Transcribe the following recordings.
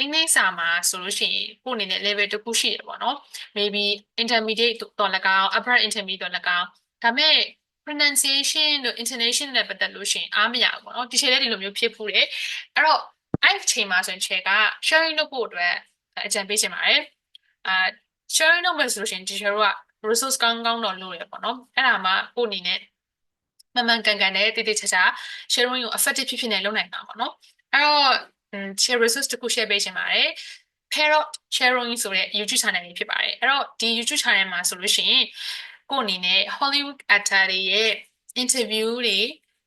အင်္ဂလိပ်စာမှာဆိုလို့ရှိရင်ကိုယ့်အနေနဲ့ level တစ်ခုရှိတယ်ပေါ့နော် maybe intermediate တော့၎င်း upper intermediate တော့၎င်းဒါပေမဲ့ pronunciation တို့ intonation နဲ့ပတ်သက်လို့ရှိရင်အားမရဘူးပေါ့နော်ဒီချိန်လေးဒီလိုမျိုးဖြစ်ဖူးတယ်အဲ့တော့အဲ့ဒီချိန်မှာဆိုရင်ချက်က sharing လုပ်ဖို့အတွက်အကြံပေးချင်ပါတယ်အာ sharing လုပ်မယ်ဆိုလို့ရှိရင်ဒီချက်တို့က resource ကောင်းကောင်းတော့လိုရပေါ့နော်အဲ့ဒါမှကိုယ့်အနေနဲ့မမှန်ကန်ကန်နဲ့တိတိကျကျ sharing ကို effective ဖြစ်ဖြစ်နဲ့လုပ်နိုင်မှာပေါ့နော်အဲ့တော့ share resource တစ်ခု share ပေးချင်ပါတယ် Parrot Sharing ဆိုတဲ့ YouTube channel လေးဖြစ်ပါတယ်အဲ့တော့ဒီ YouTube channel မှာဆိုလို့ရှိရင်ကိုယ့်အနေနဲ့ Hollywood actor တွေရဲ့ interview တွေ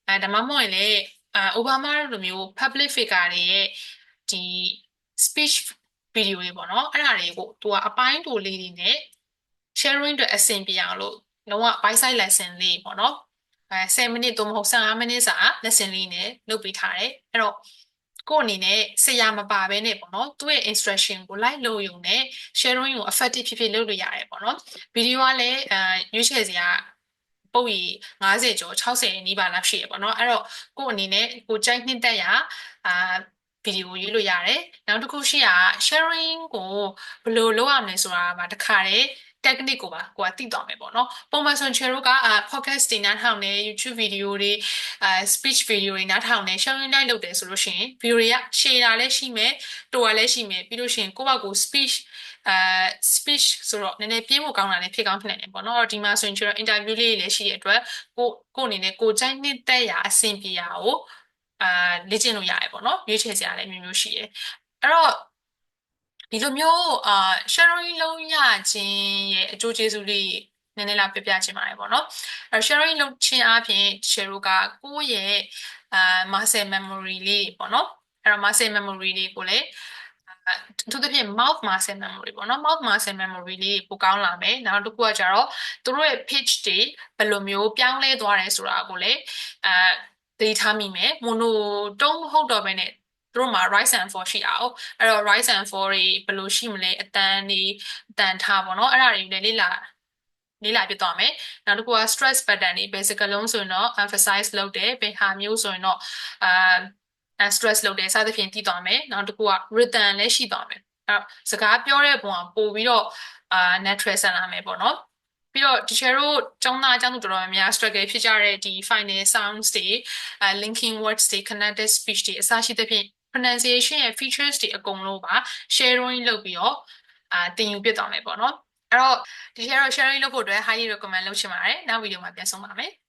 အဲဒါမှမဟုတ်ရင်လည်းအာအိုဘားမားလိုမျိုး public figure တွေရဲ့ဒီ speech video တွေပေါ့နော်အဲ့ဒါတွေကိုသူကအပိုင်းတူလေးတွေနဲ့ sharing အတွက်အဆင်ပြေအောင်လို့လုံးဝ by side lesson လေးပေါ့နော်အဲ10မိနစ်သို့မဟုတ်15မိနစ်စာ lesson လေးနဲ့လုပ်ပေးထားတယ်အဲ့တော့ ကိုယ့်အနေနဲ့ဆရာမပါဘဲနဲ့ပေါ့နော်သူ့ရဲ့ instruction ကို like လုပ်ရုံနဲ့ sharing ကို effective ဖြစ်ဖြစ်လုပ်လို့ရတယ်ပေါ့နော်ဗီဒီယိုကလည်းအဲရွေးချယ်စရာပုတ်ရီ90ကျော်60နီးပါးလောက်ရှိရပေါ့နော်အဲ့တော့ကိုယ့်အနေနဲ့ကိုကြိုက်နှစ်သက်ရအာဗီဒီယိုရေးလို့ရတယ်နောက်တစ်ခုရှိတာ sharing ကိုဘယ်လိုလုပ်ရမလဲဆိုတာကတခါတည်း technique ကိုပါကိုကသိသွားမယ်ပေါ့နော်ပုံမှန်ဆိုချေတို့က podcast တွေနားထောင်နေ YouTube video တွေအဲ speech video တွေနားထောင်နေ sharing live လုပ်တယ်ဆိုလို့ရှိရင် video တွေက share တာလည်းရှိမယ်တိုတာလည်းရှိမယ်ပြီးလို့ရှိရင်ကိုယ့်ဘက်ကို speech အဲ speech ဆိုတော့နည်းနည်းပြင်းဖို့ကောင်းတာလည်းဖြစ်ကောင်းဖြစ်နိုင်တယ်ပေါ့နော်ဒီမှာဆိုရင်ကျွန်တော် interview လေးတွေလည်းရှိတဲ့အတွက်ကိုကိုအနေနဲ့ကိုကြိုက်နှစ်သက်ရာအဆင်ပြေရာကိုအာလေ့ကျင့်လို့ရတယ်ပေါ့နော်ရွေးချယ်စရာလည်းမျိုးမျိုးရှိတယ်အဲ့တော့ ဒီလိုမျိုးအာ sharing လုပ်ရခြင်းရဲ့အကျိုးကျေးဇူးလေးနည်းနည်းလောက်ပြပြချင်ပါတယ်ပေါ့နော်အဲ sharing လုပ်ခြင်းအပြင် share ကကိုယ့်ရဲ့အာ muscle memory လေးပေါ့နော်အဲ့တော့ muscle memory လေးကိုလည်းသူတို့ဖြင့် mouth muscle memory ပေါ့နော် mouth muscle memory လေးပိုကောင်းလာမယ်နောက်တစ်ခုကကြတော့သူတို့ရဲ့ pitch တွေဘယ်လိုမျိုးပြောင်းလဲသွားတယ်ဆိုတာကိုလည်းအဲသတိထားမိမယ် mono တုံးမဟုတ်တော့ဘဲနဲ့ သူတို့မှာ rise and fall ရှိအောင်အဲ့တော့ rise and fall တွေဘယ်လိုရှိမလဲအတန်းတွေအတန်ထားပေါ့နော်အဲ့ဒါတွေလည်းလေ့လာလေ့လာပြသွားမယ်နောက်တစ်ခုက stress pattern တွေ basic လုံးဆိုရင်တော့ emphasize လုပ်တယ်ဘယ်ဟာမျိုးဆိုရင်တော့အာ stress လုပ်တယ်စသဖြင့်တည်သွားမယ်နောက်တစ်ခုက rhythm လည်းရှိသွားမယ်အဲ့တော့စကားပြောတဲ့ပုံကပို့ပြီးတော့အာ natural ဆန်လာမယ်ပေါ့နော်ပြီးတော့ teacher တို့ကျောင်းသားကျောင်းသူတော်တော်များများ struggle ဖြစ်ကြတဲ့ဒီ final sounds တွေအဲ linking words တွေ connected speech တွေအစရှိသဖြင့် pronunciation ရဲ့ features တွေအကုန်လုံးပါ sharing လုပ်ပြီးတော့အာတင်ယူပြသွားမယ်ပေါ့နော်အဲ့တော့ဒီ share sharing လုပ်ဖို့အတွက် highly recommend လုပ်ချင်ပါတယ်နောက်ဗီဒီယိုမှာပြန်ဆုံးပါမယ်